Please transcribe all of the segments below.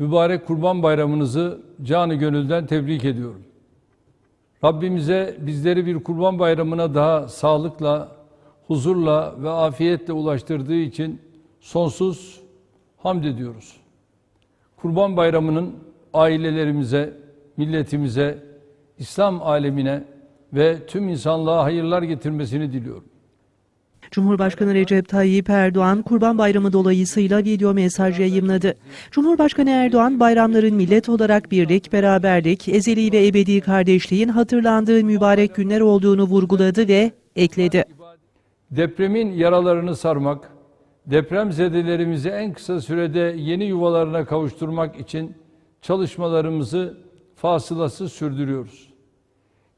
mübarek Kurban Bayramınızı canı gönülden tebrik ediyorum. Rabbimize bizleri bir Kurban Bayramına daha sağlıkla, huzurla ve afiyetle ulaştırdığı için sonsuz hamd ediyoruz. Kurban Bayramı'nın ailelerimize, milletimize, İslam alemine ve tüm insanlığa hayırlar getirmesini diliyorum. Cumhurbaşkanı Recep Tayyip Erdoğan Kurban Bayramı dolayısıyla video mesaj yayımladı. Cumhurbaşkanı Erdoğan bayramların millet olarak birlik, beraberlik, ezeli ve ebedi kardeşliğin hatırlandığı mübarek günler olduğunu vurguladı ve ekledi. Depremin yaralarını sarmak, depremzedelerimizi en kısa sürede yeni yuvalarına kavuşturmak için çalışmalarımızı fasılasız sürdürüyoruz.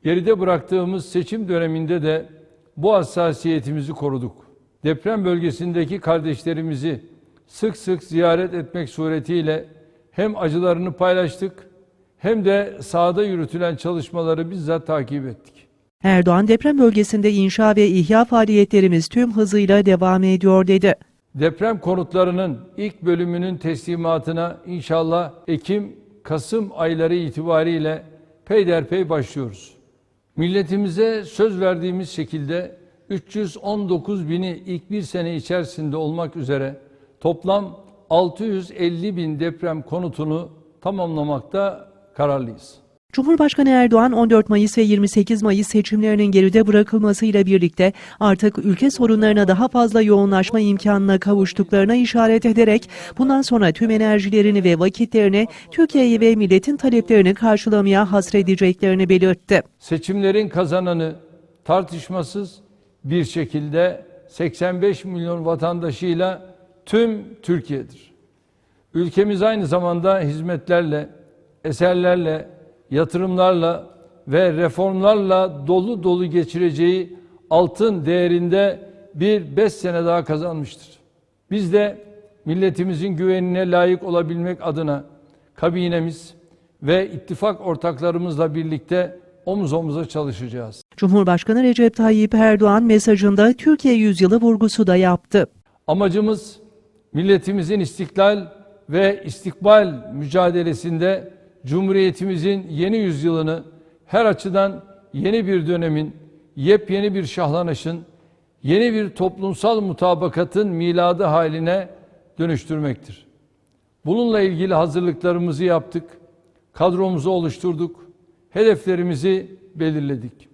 Geride bıraktığımız seçim döneminde de bu hassasiyetimizi koruduk. Deprem bölgesindeki kardeşlerimizi sık sık ziyaret etmek suretiyle hem acılarını paylaştık hem de sahada yürütülen çalışmaları bizzat takip ettik. Erdoğan deprem bölgesinde inşa ve ihya faaliyetlerimiz tüm hızıyla devam ediyor dedi. Deprem konutlarının ilk bölümünün teslimatına inşallah Ekim-Kasım ayları itibariyle peyderpey başlıyoruz. Milletimize söz verdiğimiz şekilde 319 bini ilk bir sene içerisinde olmak üzere toplam 650 bin deprem konutunu tamamlamakta kararlıyız. Cumhurbaşkanı Erdoğan 14 Mayıs ve 28 Mayıs seçimlerinin geride bırakılmasıyla birlikte artık ülke sorunlarına daha fazla yoğunlaşma imkanına kavuştuklarına işaret ederek bundan sonra tüm enerjilerini ve vakitlerini Türkiye'yi ve milletin taleplerini karşılamaya hasredeceklerini belirtti. Seçimlerin kazananı tartışmasız bir şekilde 85 milyon vatandaşıyla tüm Türkiye'dir. Ülkemiz aynı zamanda hizmetlerle, eserlerle, yatırımlarla ve reformlarla dolu dolu geçireceği altın değerinde bir beş sene daha kazanmıştır. Biz de milletimizin güvenine layık olabilmek adına kabinemiz ve ittifak ortaklarımızla birlikte omuz omuza çalışacağız. Cumhurbaşkanı Recep Tayyip Erdoğan mesajında Türkiye yüzyılı vurgusu da yaptı. Amacımız milletimizin istiklal ve istikbal mücadelesinde Cumhuriyetimizin yeni yüzyılını her açıdan yeni bir dönemin, yepyeni bir şahlanışın, yeni bir toplumsal mutabakatın miladı haline dönüştürmektir. Bununla ilgili hazırlıklarımızı yaptık, kadromuzu oluşturduk, hedeflerimizi belirledik.